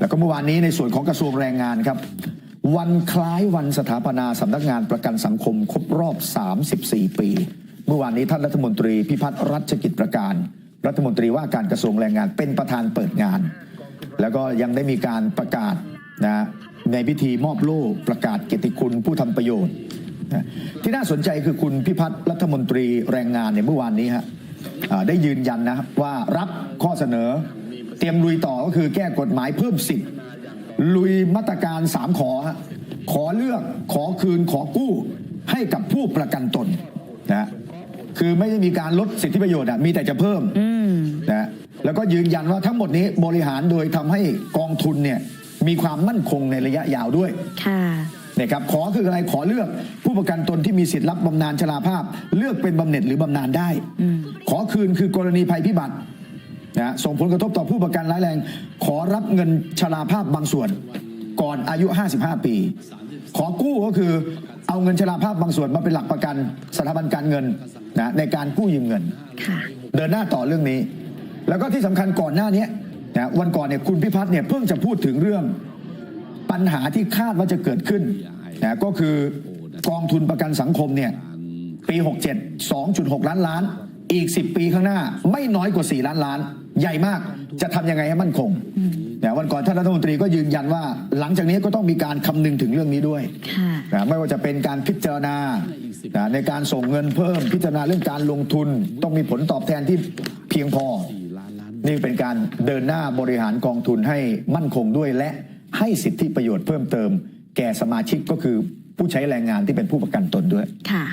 แล้วก็เมื่อวานนี้ในส่วนของกระทรวงแรงงานครับ วันคล้ายวันสถาปนาสำนักงานประกันสังคมครบรอบ 34 ปี เมื่อวานนี้ท่านรัฐมนตรีพิพัฒน์รัชกิจประการ รัฐมนตรีว่าการกระทรวงแรงงานเป็นประธานเปิดงาน แล้วก็ยังได้มีการประกาศนะในพิธีมอบโล่ประกาศเกียรติคุณผู้ทำประโยชน์ที่น่าสนใจคือคุณพิพัฒน์รัฐมนตรีแรงงานเนี่ยเมื่อวานนี้ฮะได้ยืนยันนะว่ารับข้อเสนอ เตรียมลุยต่อก็คือแก้กฎหมายเพิ่มสิทธิ์ลุยมาตรการ3ขอฮะขอเลือกขอคืนขอกู้ให้กับผู้ประกันตนนะคือไม่ได้มีการลดสิทธิประโยชน์อะมีแต่จะเพิ่มนะแล้วก็ยืนยันว่าทั้งหมดนี้บริหารโดยทำให้กองทุนเนี่ยมีความมั่นคงในระยะยาวด้วยค่ะนะครับขอคืออะไรขอเลือกผู้ประกันตนที่มีสิทธิ์รับบำนาญชราภาพ เลือกเป็นบำเหน็จหรือบำนาญได้ ขอคืนคือกรณีภัยพิบัติ นะส่งผลกระทบต่อผู้ประกันร้ายแรง ขอรับเงินชราภาพบางส่วน ก่อนอายุ 55 ปี ขอกู้ก็คือเอาเงินชราภาพบางส่วนมาเป็นหลักประกันสถาบันการเงินนะในการกู้ยืมเงินค่ะเดินหน้าต่อเรื่องนี้ แล้วก็ที่สำคัญก่อนหน้านี้นะวันก่อนเนี่ยคุณพิพัฒน์เนี่ยเพิ่งจะพูดถึงเรื่องปัญหาที่คาดว่าจะเกิดขึ้นนะก็คือกองทุนประกันสังคมเนี่ยปี 67 2.6 ล้านล้าน อีก 10 ปีข้างหน้าไม่น้อยกว่า 4 ล้านล้านใหญ่มากจะทำยังไงให้มั่นคงนะวันก่อนท่านรัฐมนตรีก็ยืนยันว่า หลังจากนี้ก็ต้องมีการคำนึงถึงเรื่องนี้ด้วยค่ะนะไม่ว่าจะเป็นการพิจารณานะในการส่งเงินเพิ่มพิจารณาเรื่องการลงทุน ต้องมีผลตอบแทนที่เพียงพอ นี่เป็นการเดินหน้าบริหารกองทุนให้มั่นคงด้วยและให้สิทธิประโยชน์เพิ่มเติม แก่สมาชิกก็คือผู้ใช้แรงงานที่เป็นผู้ประกันตนด้วยค่ะ